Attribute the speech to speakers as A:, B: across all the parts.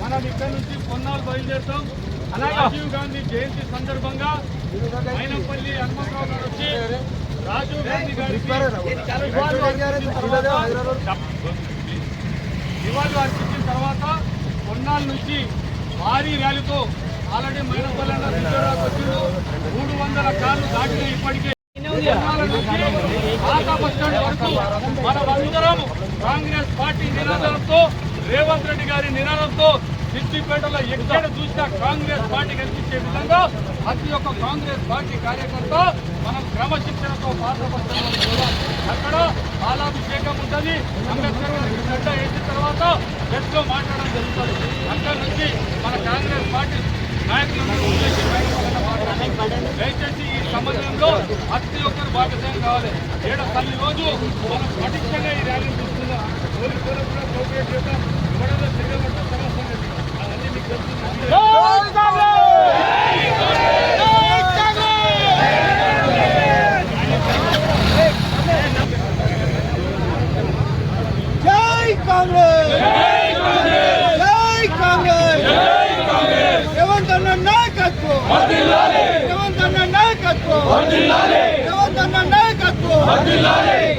A: మనం ఇక్కడ నుంచి కొన్నాళ్ళు బయలుదేరుతాం రాజీవ్ గాంధీ జయంతి సందర్భంగా మైనంపల్లి హనుమంతరావు గారు వచ్చి రాజీవ్ గాంధీ గారికి నివాళులు అర్పించిన తర్వాత కొన్నాళ్ళ నుంచి భారీ ర్యాలీతో ఆల్రెడీ మైనంపల్లి మనమందరం కాంగ్రెస్ పార్టీ నినాదంతో రేవంత్ రెడ్డి గారి నినాదంతో సిద్దిపేటలో ఎక్కడ చూసినా కాంగ్రెస్ పార్టీ కనిపించే విధంగా ప్రతి ఒక్క కాంగ్రెస్ పార్టీ కార్యకర్త మనం క్రమశిక్షణతో పాత్ర అక్కడ పాలాభిషేకం ఉంటుంది అంబేద్కర్ గారికి గడ్డ వేసిన తర్వాత గెస్ట్లో మాట్లాడడం జరుగుతుంది. అక్కడ నుంచి మన కాంగ్రెస్ పార్టీ నాయకులను ఉద్దేశించి దయచేసి ఈ సమాజంలో ప్రతి ఒక్కరు భాగస్వామ్యం కావాలి ఏడ తల్లి రోజు మనం పటిష్టంగా ఈ ర్యాలీ తీసుకుందాం పోలీసు కూడా సౌకర్యం చేద్దాం ఎవరైనా తిరగబడ్డ సమస్య లేదు. అవన్నీ మీకు తెలుసు.
B: జై కాంగ్రెస్ జై కాంగ్రెస్ రేవంత్ అన్న నాయకత్వం రేవంత్ అన్న నాయకత్వం రేవంత్ అన్న నాయకత్వం! జై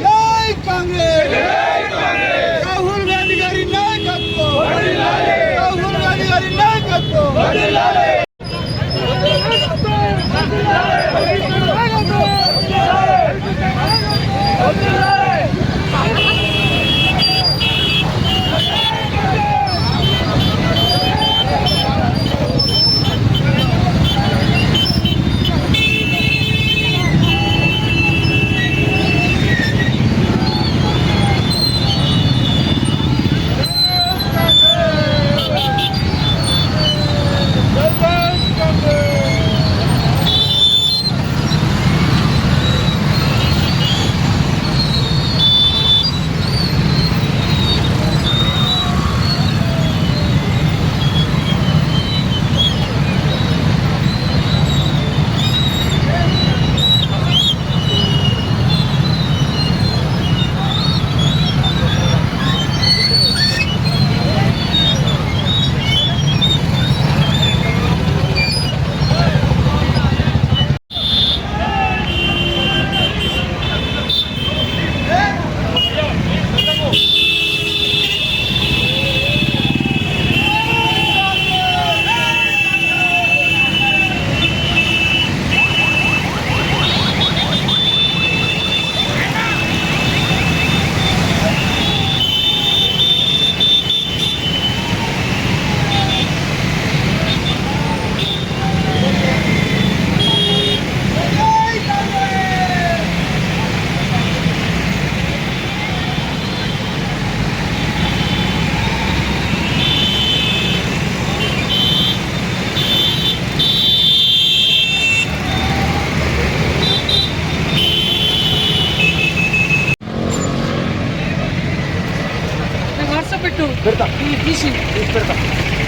C: ¿Verdad? Difícil es.